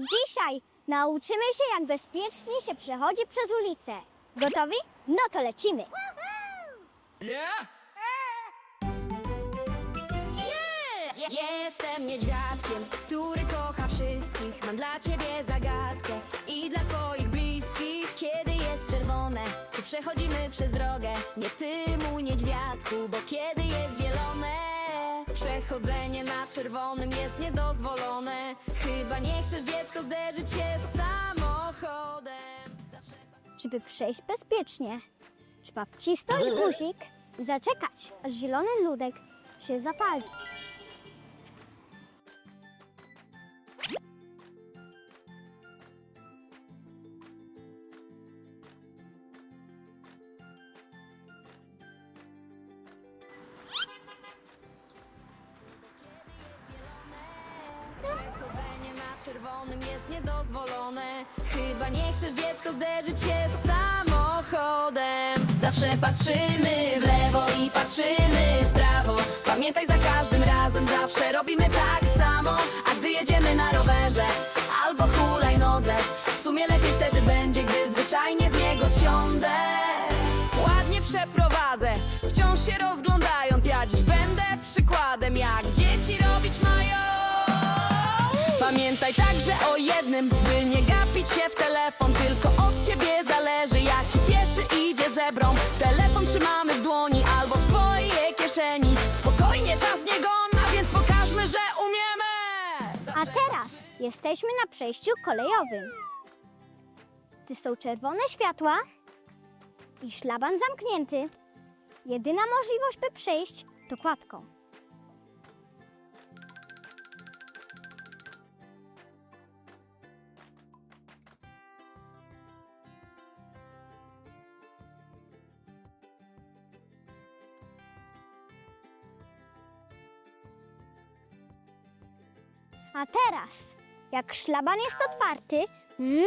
Dzisiaj nauczymy się, jak bezpiecznie się przechodzi przez ulicę. Gotowi? No to lecimy. Jestem niedźwiadkiem, który kocha wszystkich. Mam dla ciebie zagadkę i dla twoich bliskich. Kiedy jest czerwone, czy przechodzimy przez drogę? Nie ty, mój niedźwiadku, bo kiedy jest zielone, przechodzenie na czerwonym jest niedozwolone. Chyba nie chcesz dziecko zderzyć się z samochodem. Zawsze Żeby przejść bezpiecznie, trzeba wcisnąć guzik i zaczekać, aż zielony ludek się zapali. Czerwonym jest niedozwolone. Chyba nie chcesz dziecko zderzyć się z samochodem. Zawsze patrzymy w lewo i patrzymy w prawo. Pamiętaj za każdym razem zawsze robimy tak samo. A gdy jedziemy na rowerze albo hulajnodze W sumie lepiej wtedy będzie, gdy zwyczajnie z niego siądę. Ładnie przeprowadzę, wciąż się rozglądając. Ja dziś będę przykładem, jak dzieci robić mają Pamiętaj także o jednym, by nie gapić się w telefon Tylko od ciebie zależy, jaki pieszy idzie zebrą Telefon trzymamy w dłoni albo w swojej kieszeni Spokojnie, czas nie gona, więc pokażmy, że umiemy A teraz jesteśmy na przejściu kolejowym. Tu są czerwone światła i szlaban zamknięty. Jedyna możliwość, by przejść, to kładką. A teraz, jak szlaban jest otwarty, mm,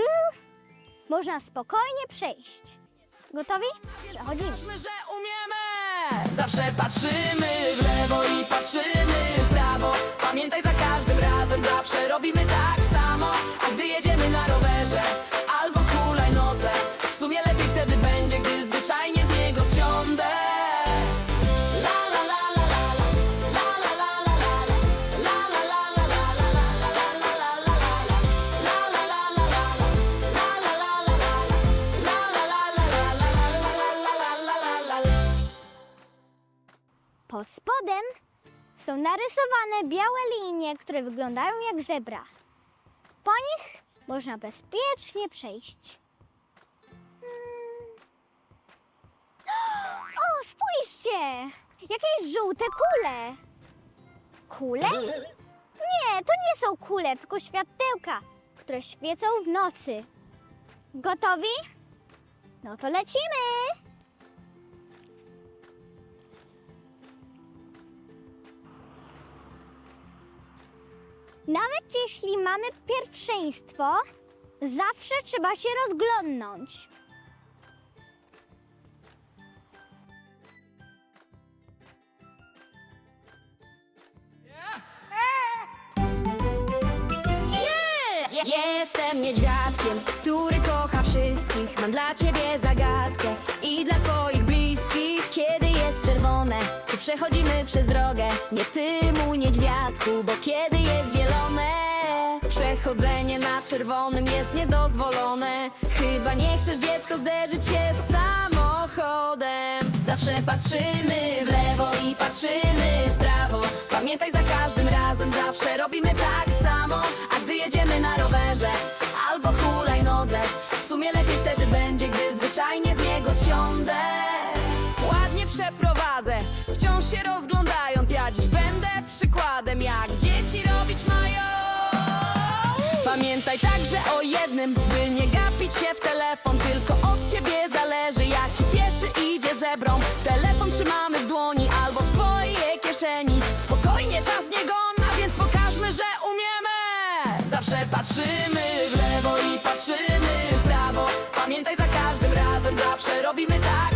można spokojnie przejść. Gotowi? Przechodzimy. Pokażmy, że umiemy Zawsze patrzymy w lewo i patrzymy w prawo Pamiętaj za każdym razem zawsze Pod spodem są narysowane białe linie, które wyglądają jak zebra. Po nich można bezpiecznie przejść. Hmm. O, spójrzcie! Jakieś żółte kule! Kule? Nie, to nie są kule, tylko światełka, które świecą w nocy. Gotowi? No to lecimy! Nawet jeśli mamy pierwszeństwo, zawsze trzeba się rozglądnąć. Jestem niedźwiadkiem, który kocha wszystkich. Mam dla ciebie zagadkę i dla twoich bliskich czerwone, czy przechodzimy przez drogę? Nie ty, mój niedźwiadku, bo kiedy jest zielone? Przechodzenie na czerwonym jest niedozwolone. Chyba nie chcesz dziecko zderzyć się z samochodem. Zawsze patrzymy w lewo i patrzymy w prawo. Pamiętaj za każdym razem zawsze robimy tak samo. A gdy jedziemy na rowerze albo hulajnodze W sumie lepiej wtedy będzie, gdy zwyczajnie robić mają. Pamiętaj także o jednym, by nie gapić się w telefon. Tylko od ciebie zależy, jaki pieszy idzie zebrą. Telefon trzymamy w dłoni albo w swojej kieszeni. Spokojnie, czas nie gona, więc pokażmy, że umiemy. Zawsze patrzymy w lewo i patrzymy w prawo. Pamiętaj za każdym razem zawsze robimy tak